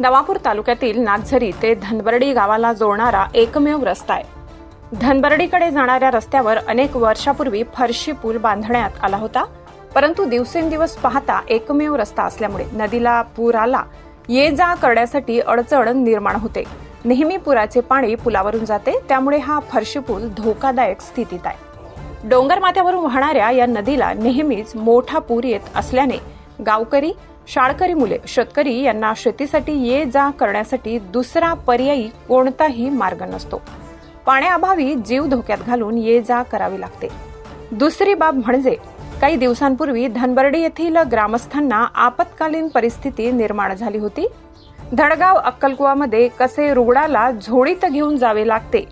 नवापूर तालुक्यातील नागझरी ते धनबर्डी गावाला जोडणारा एकमेव रस्ता आहे. धनबर्डीकडे जाणाऱ्या रस्त्यावर अनेक वर्षापूर्वी फरशी पूल बांधण्यात आला होता परंतु दिवसेंदिवस पाहता एकमेव रस्ता असल्यामुळे नदीला पूर आला ये जा करण्यासाठी अडचण निर्माण होते. नेहमी पुराचे पाणी पुलावरून जाते त्यामुळे हा फरशी पूल धोकादायक स्थितीत आहे. डोंगर माथ्यावरून वाहणाऱ्या या नदीला नेहमीच मोठा पूर येत असल्याने गावकरी शाळकरी मुले शेतकरी यांना शेतीसाठी ये जा करण्यासाठी दुसरा पर्यायी कोणताही मार्ग नसतो. पाण्याअभावी जीव धोक्यात घालून ये जा करावी लागते. दुसरी बाब म्हणजे काही दिवसांपूर्वी धनबर्डी येथील ग्रामस्थांना आपत्कालीन परिस्थिती निर्माण झाली होती. धडगाव अक्कलकुवामध्ये कसे रुग्णाला झोडीत घेऊन जावे लागते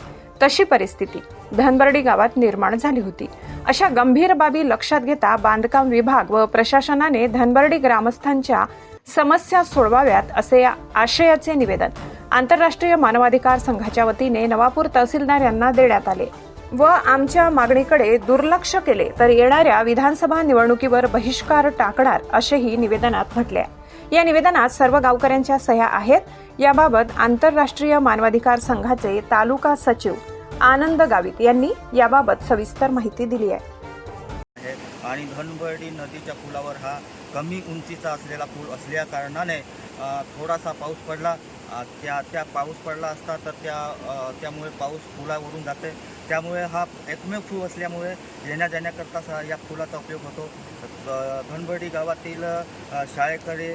तशी परिस्थिती. धनबर्डी गावात निर्माण झाली होती. अशा गंभीर बाबी लक्षात घेता बांधकाम विभाग व प्रशासनाने धनबर्डी ग्रामस्थांच्या समस्या सोडवाव्यात असे या आशयाचे निवेदन आंतरराष्ट्रीय मानवाधिकार संघाच्या वतीने नवापूर तहसीलदार यांना देण्यात आले व आमच्या मागणीकडे दुर्लक्ष केले तर येणाऱ्या विधानसभा निवडणुकीवर बहिष्कार टाकणार असेही निवेदनात म्हटले आहे. या निवेदनात सर्व गावकऱ्यांच्या सह्या आहेत. याबाबत आंतरराष्ट्रीय मानवाधिकार संघाचे तालुका सचिव आनंद गावित यांनी याबाबत सविस्तर माहिती दिली आहे. आणि धनबर्डी नदीच्या पुलावर हा कमी उंचीचा असलेला पूल असल्या कारणाने थोडासा पाऊस पडला. त्या त्या पाऊस पडला असता तर त्या त्यामुळे पाऊस पुलावरून जाते. त्यामुळे हा एकमेव पूल असल्यामुळे येण्या जाण्याकरता या पुलाचा उपयोग होतो. धनबर्डी गावातील शाळेकडे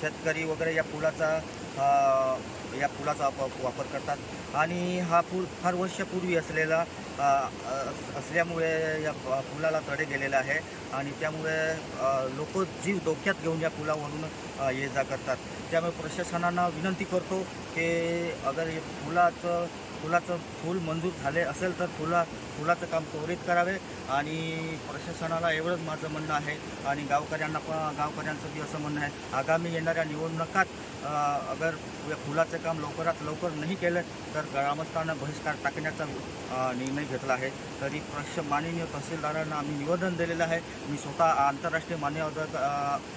शेतकरी वगैरे या पुलाचा हा या पुलाचा वापर करतात. आणि हा पूल फार वर्षपूर्वी असलेला असल्यामुळे या पुलाला तडे गेलेला आहे. आणि त्यामुळे लोक जीव धोक्यात घेऊन या पुलावरून ये जा करतात. त्यामुळे प्रशासनानं विनंती करतो की अगर हे पुलाचं पुलाचं फूल मंजूर झाले असेल तर पुला पुलाचं काम त्वरित करावे. आणि प्रशासनाला एवढंच माझं म्हणणं आहे. आणि गावकऱ्यांना पण गावकऱ्यांचं बी असं म्हणणं आहे. आगामी येणाऱ्या निवडणुकात अगर या पुलाचं काम लवकरात लवकर नाही केलं तर ग्रामस्थांना बहिष्कार टाकण्याचा निर्णय घेतला आहे. तरी प्रश माननीय तहसीलदारांना आम्ही निवेदन दिलेलं आहे. मी स्वतः आंतरराष्ट्रीय मान्य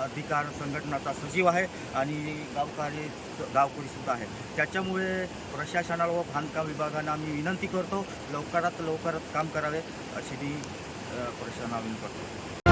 अधिकार संघटनाचा सचिव आहे आणि गावकारी गावकरीसुद्धा आहे. त्याच्यामुळे प्रशासनाला व बांधकाम विभागानं आम्ही विनंती करतो लवकरात लवकरात काम करावे अशी मी प्रशासनाला विनंती करतो.